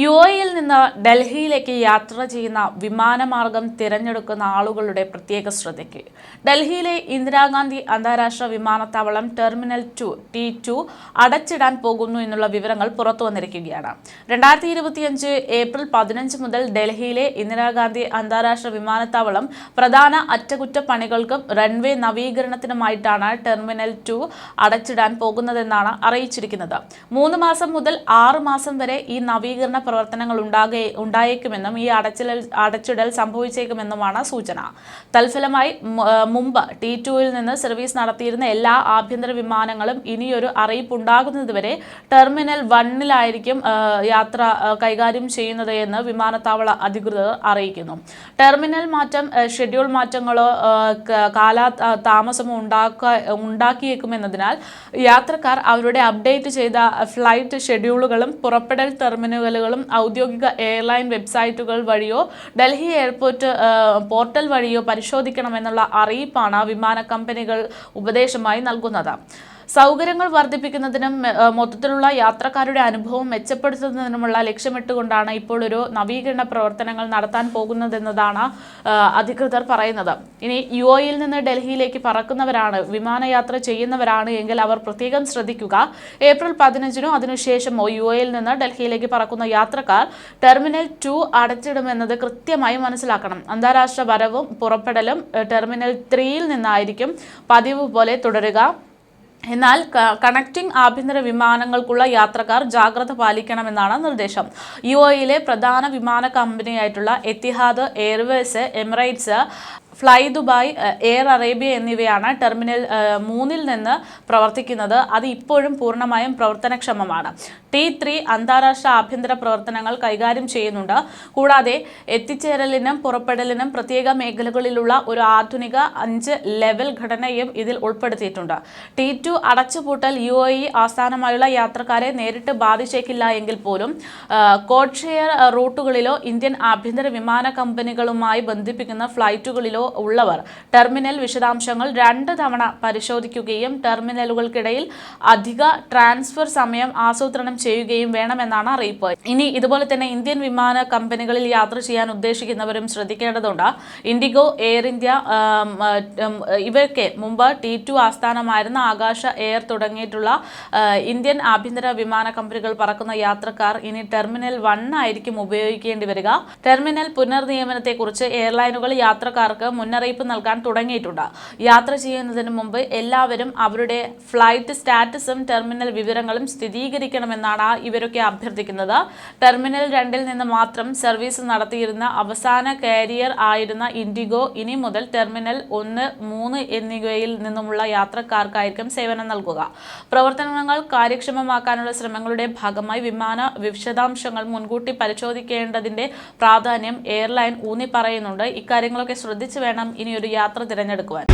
U എയിൽ നിന്ന് ഡൽഹിയിലേക്ക് യാത്ര ചെയ്യുന്ന വിമാനമാർഗം തിരഞ്ഞെടുക്കുന്ന ആളുകളുടെ പ്രത്യേക ശ്രദ്ധയ്ക്ക്. ഡൽഹിയിലെ ഇന്ദിരാഗാന്ധി അന്താരാഷ്ട്ര വിമാനത്താവളം ടെർമിനൽ ടു ടി ടു അടച്ചിടാൻ പോകുന്നു എന്നുള്ള വിവരങ്ങൾ പുറത്തു വന്നിരിക്കുകയാണ്. രണ്ടായിരത്തി ഇരുപത്തിയഞ്ച് ഏപ്രിൽ പതിനഞ്ച് മുതൽ ഡൽഹിയിലെ ഇന്ദിരാഗാന്ധി അന്താരാഷ്ട്ര വിമാനത്താവളം പ്രധാന അറ്റകുറ്റപ്പണികൾക്കും റൺവേ നവീകരണത്തിനുമായിട്ടാണ് ടെർമിനൽ ടു അടച്ചിടാൻ പോകുന്നതെന്നാണ് അറിയിച്ചിരിക്കുന്നത്. മൂന്ന് മാസം മുതൽ ആറ് മാസം വരെ ഈ നവീകരണ പ്രവർത്തനങ്ങൾ ഉണ്ടാകെ ഉണ്ടായേക്കുമെന്നും ഈ അടച്ചിടൽ അടച്ചിടൽ സംഭവിച്ചേക്കുമെന്നുമാണ് സൂചന. തൽഫലമായി മുമ്പ് ടി ടുവിൽ നിന്ന് സർവീസ് നടത്തിയിരുന്ന എല്ലാ ആഭ്യന്തര വിമാനങ്ങളും ഇനിയൊരു അറിയിപ്പ് ഉണ്ടാകുന്നതുവരെ ടെർമിനൽ വണ്ണിലായിരിക്കും യാത്ര കൈകാര്യം ചെയ്യുന്നത് എന്ന് വിമാനത്താവള അധികൃതർ അറിയിക്കുന്നു. ടെർമിനൽ മാറ്റം ഷെഡ്യൂൾ മാറ്റങ്ങളോ കാലാ താമസമോ ഉണ്ടാക്ക ഉണ്ടാക്കിയേക്കുമെന്നതിനാൽ യാത്രക്കാർ അവരുടെ അപ്ഡേറ്റ് ചെയ്ത ഫ്ലൈറ്റ് ഷെഡ്യൂളുകളും പുറപ്പെടൽ ടെർമിനലുകളും ഔദ്യോഗിക എയർലൈൻ വെബ്സൈറ്റുകൾ വഴിയോ ഡൽഹി എയർപോർട്ട് പോർട്ടൽ വഴിയോ പരിശോധിക്കണമെന്നുള്ള അറിയിപ്പാണ് വിമാന കമ്പനികൾ ഉപദേശമായി നൽകുന്നത്. സൗകര്യങ്ങൾ വർദ്ധിപ്പിക്കുന്നതിനും മൊത്തത്തിലുള്ള യാത്രക്കാരുടെ അനുഭവം മെച്ചപ്പെടുത്തുന്നതിനുമുള്ള ലക്ഷ്യമിട്ടുകൊണ്ടാണ് ഇപ്പോൾ ഒരു നവീകരണ പ്രവർത്തനങ്ങൾ നടത്താൻ പോകുന്നതെന്നതാണ് അധികൃതർ പറയുന്നത്. ഇനി യു എയിൽ നിന്ന് ഡൽഹിയിലേക്ക് പറക്കുന്നവരാണ് വിമാനയാത്ര ചെയ്യുന്നവരാണ് എങ്കിൽ അവർ പ്രത്യേകം ശ്രദ്ധിക്കുക. ഏപ്രിൽ പതിനഞ്ചിനോ അതിനുശേഷമോ യു എയിൽ നിന്ന് ഡൽഹിയിലേക്ക് പറക്കുന്ന യാത്രക്കാർ ടെർമിനൽ ടു അടച്ചിടുമെന്നത് കൃത്യമായി മനസ്സിലാക്കണം. അന്താരാഷ്ട്ര വരവും പുറപ്പെടലും ടെർമിനൽ ത്രീയിൽ നിന്നായിരിക്കും പതിവ് പോലെ തുടരുക. എന്നാൽ കണക്റ്റിംഗ് ആഭ്യന്തര വിമാനങ്ങൾക്കുള്ള യാത്രക്കാർ ജാഗ്രത പാലിക്കണമെന്നാണ് നിർദ്ദേശം. യു എയിലെ പ്രധാന വിമാന കമ്പനിയായിട്ടുള്ള Etihad Airways Emirates fly Dubai air Arabia എന്നിവയാണ് ടെർമിനൽ മൂന്നിൽ നിന്ന് പ്രവർത്തിക്കുന്നത്. അത് ഇപ്പോഴും പൂർണമായും പ്രവർത്തനക്ഷമമാണ്. ടി ത്രീ അന്താരാഷ്ട്ര ആഭ്യന്തര പ്രവർത്തനങ്ങൾ കൈകാര്യം ചെയ്യുന്നുണ്ട്. കൂടാതെ എത്തിച്ചേരലിനും പുറപ്പെടലിനും പ്രത്യേക മേഖലകളിലുള്ള ഒരു ആധുനിക അഞ്ച് ലെവൽ ഘടനയും ഇതിൽ ഉൾപ്പെടുത്തിയിട്ടുണ്ട്. ടി ടു അടച്ചുപൂട്ടൽ യു എ ഇ ആസ്ഥാനമായുള്ള യാത്രക്കാരെ നേരിട്ട് ബാധിച്ചേക്കില്ല എങ്കിൽ പോലും കോഡ്ഷെയർ കോഡ് ഷെയർ റൂട്ടുകളിലോ ഇന്ത്യൻ ആഭ്യന്തര വിമാന കമ്പനികളുമായി ബന്ധിപ്പിക്കുന്ന ഫ്ലൈറ്റുകളിലോ ഉള്ളവർ. ടെർമിനൽ വിശദാംശങ്ങൾ രണ്ട് തവണ പരിശോധിക്കുകയും ടെർമിനലുകൾക്കിടയിൽ അധിക ട്രാൻസ്ഫർ സമയം ആസൂത്രണം ചെയ്യുകയും വേണമെന്നാണ് അറിയിപ്പ്. ഇനി ഇതുപോലെ തന്നെ ഇന്ത്യൻ വിമാന കമ്പനികളിൽ യാത്ര ചെയ്യാൻ ഉദ്ദേശിക്കുന്നവരും ശ്രദ്ധിക്കേണ്ടതുണ്ട്. ഇൻഡിഗോ എയർ ഇന്ത്യ ഇവയൊക്കെ മുമ്പ് ടി ടു ആസ്ഥാനമായിരുന്ന ആകാശ എയർ തുടങ്ങിയിട്ടുള്ള ഇന്ത്യൻ ആഭ്യന്തര വിമാന കമ്പനികൾ പറക്കുന്ന യാത്രക്കാർ ഇനി ടെർമിനൽ വൺ ആയിരിക്കും ഉപയോഗിക്കേണ്ടി വരിക. ടെർമിനൽ പുനർനിയമനത്തെക്കുറിച്ച് എയർലൈനുകൾ യാത്രക്കാർക്ക് മുന്നറിയിപ്പ് നൽകാൻ തുടങ്ങിയിട്ടുണ്ട്. യാത്ര ചെയ്യുന്നതിന് മുമ്പ് എല്ലാവരും അവരുടെ ഫ്ലൈറ്റ് സ്റ്റാറ്റസും ടെർമിനൽ വിവരങ്ങളും സ്ഥിരീകരിക്കണമെന്നാണ് ഇവരൊക്കെ അഭ്യർത്ഥിക്കുന്നത്. ടെർമിനൽ രണ്ടിൽ നിന്ന് മാത്രം സർവീസ് നടത്തിയിരുന്ന അവസാന കാരിയർ ആയിരുന്ന ഇൻഡിഗോ ഇനി മുതൽ ടെർമിനൽ ഒന്ന് മൂന്ന് എന്നിവയിൽ നിന്നുമുള്ള യാത്രക്കാർക്കായിരിക്കും സേവനം നൽകുക. പ്രവർത്തനങ്ങൾ കാര്യക്ഷമമാക്കാനുള്ള ശ്രമങ്ങളുടെ ഭാഗമായി വിമാന വിശദാംശങ്ങൾ മുൻകൂട്ടി പരിശോധിക്കേണ്ടതിന്റെ പ്രാധാന്യം എയർലൈൻ ഊന്നി പറയുന്നുണ്ട് ഇക്കാര്യങ്ങളൊക്കെ ശ്രദ്ധിച്ചു വേണം ഇനിയൊരു യാത്ര തിരഞ്ഞെടുക്കുവാൻ.